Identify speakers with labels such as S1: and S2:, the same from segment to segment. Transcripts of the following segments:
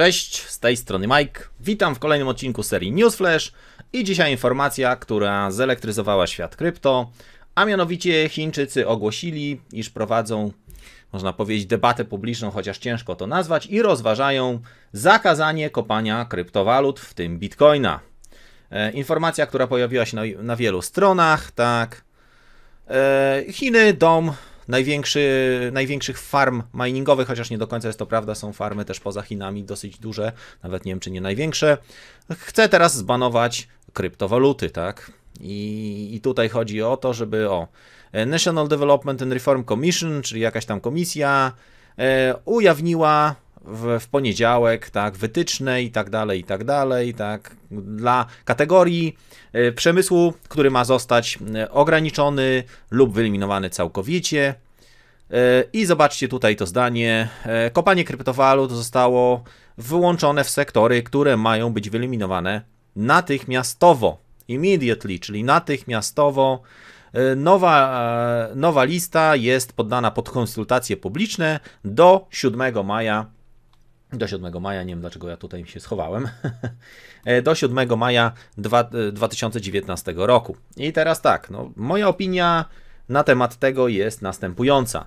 S1: Cześć, z tej strony Mike. Witam w kolejnym odcinku serii Newsflash i dzisiaj informacja, która zelektryzowała świat krypto, a mianowicie Chińczycy ogłosili, iż prowadzą, można powiedzieć, debatę publiczną, chociaż ciężko to nazwać, i rozważają zakazanie kopania kryptowalut, w tym bitcoina. E, informacja, która pojawiła się na, na wielu stronach, tak. E, Chiny, dom największy, największych farm miningowych, chociaż nie do końca jest to prawda, są farmy też poza Chinami dosyć duże, nawet nie wiem czy nie największe. Chce teraz zbanować kryptowaluty, tak? I, I tutaj chodzi o to, żeby o National Development and Reform Commission, czyli jakaś tam komisja, e, ujawniła w, w, poniedziałek, tak, wytyczne i tak dalej, i tak dalej, tak, dla kategorii e, przemysłu, który ma zostać e, ograniczony lub wyeliminowany całkowicie. E, I zobaczcie tutaj to zdanie. Kopanie kryptowalut zostało wyłączone w sektory, które mają być wyeliminowane natychmiastowo. Immediately, czyli natychmiastowo. Nowa, nowa lista jest poddana pod konsultacje publiczne do 7 maja do 7 maja, nie wiem dlaczego ja tutaj się schowałem, e, do 7 maja 2019 e, roku. I teraz tak, no, moja opinia na temat tego jest następująca.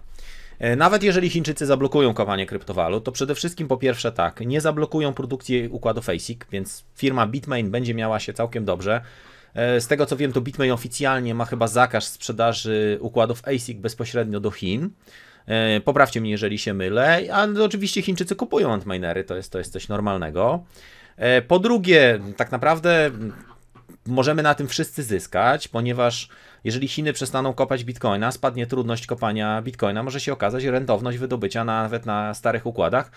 S1: E, nawet jeżeli Chińczycy zablokują kopanie kryptowalut, to przede wszystkim po pierwsze tak, nie zablokują produkcji układów ASIC, więc firma Bitmain będzie miała się całkiem dobrze. Z tego co wiem, to Bitmain oficjalnie ma chyba zakaz sprzedaży układów ASIC bezpośrednio do Chin. E, poprawcie mnie, jeżeli się mylę, a oczywiście Chińczycy kupują antminery, to jest, to jest coś normalnego. E, po drugie, tak naprawdę możemy na tym wszyscy zyskać, ponieważ jeżeli Chiny przestaną kopać bitcoina, spadnie trudność kopania bitcoina, może się okazać, że rentowność wydobycia nawet na starych układach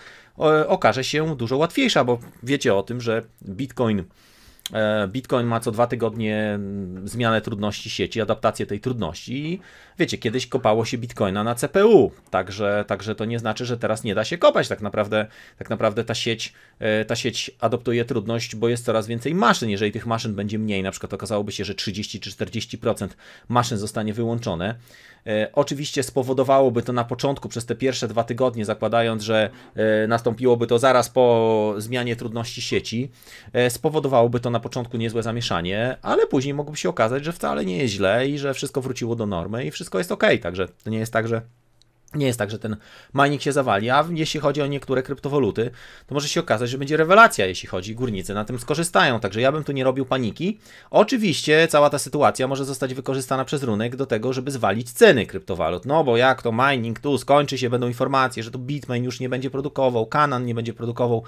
S1: okaże się dużo łatwiejsza, bo wiecie o tym, że bitcoin E, Bitcoin ma co dwa tygodnie mm, zmianę trudności sieci, adaptację tej trudności. I wiecie, kiedyś kopało się Bitcoina na CPU, także, także to nie znaczy, że teraz nie da się kopać. Tak naprawdę, tak naprawdę ta, sieć, e, ta sieć adoptuje trudność, bo jest coraz więcej maszyn. Jeżeli tych maszyn będzie mniej, na przykład okazałoby się, że 30 czy 40% maszyn zostanie wyłączone, E, oczywiście spowodowałoby to na początku, przez te pierwsze dwa tygodnie, zakładając, że e, nastąpiłoby to zaraz po zmianie trudności sieci, e, spowodowałoby to na początku niezłe zamieszanie, ale później mogłoby się okazać, że wcale nie jest źle i że wszystko wróciło do normy i wszystko jest ok. Także to nie jest tak, że nie jest tak, że ten mining się zawali, a jeśli chodzi o niektóre kryptowaluty, to może się okazać, że będzie rewelacja, jeśli chodzi, górnicy na tym skorzystają, także ja bym tu nie robił paniki. Oczywiście cała ta sytuacja może zostać wykorzystana przez rynek do tego, żeby zwalić ceny kryptowalut, no bo jak to mining tu skończy się, będą informacje, że to Bitmain już nie będzie produkował, Kanan nie będzie produkował,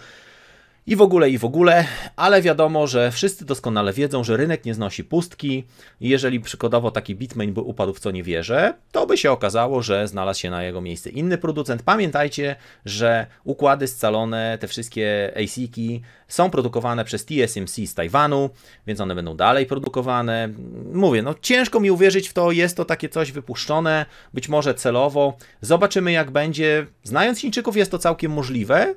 S1: i w ogóle, i w ogóle, ale wiadomo, że wszyscy doskonale wiedzą, że rynek nie znosi pustki jeżeli przykładowo taki Bitmain by upadł w co nie wierzę, to by się okazało, że znalazł się na jego miejsce inny producent. Pamiętajcie, że układy scalone, te wszystkie ASIC-i są produkowane przez TSMC z Tajwanu, więc one będą dalej produkowane. Mówię, no ciężko mi uwierzyć w to, jest to takie coś wypuszczone, być może celowo. Zobaczymy jak będzie. Znając Chińczyków jest to całkiem możliwe,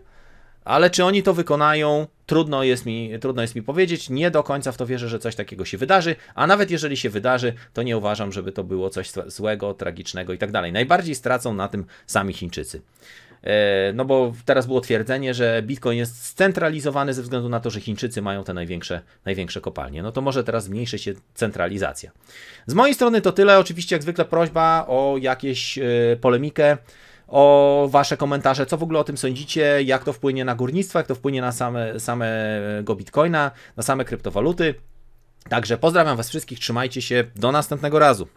S1: ale czy oni to wykonają, trudno jest, mi, trudno jest mi powiedzieć. Nie do końca w to wierzę, że coś takiego się wydarzy, a nawet jeżeli się wydarzy, to nie uważam, żeby to było coś złego, tragicznego i tak dalej. Najbardziej stracą na tym sami Chińczycy. E, no bo teraz było twierdzenie, że Bitcoin jest scentralizowany ze względu na to, że Chińczycy mają te największe, największe kopalnie. No to może teraz zmniejszy się centralizacja. Z mojej strony to tyle. Oczywiście, jak zwykle, prośba o jakieś e, polemikę o Wasze komentarze, co w ogóle o tym sądzicie, jak to wpłynie na górnictwo, jak to wpłynie na same, samego Bitcoina, na same kryptowaluty. Także pozdrawiam Was wszystkich, trzymajcie się, do następnego razu.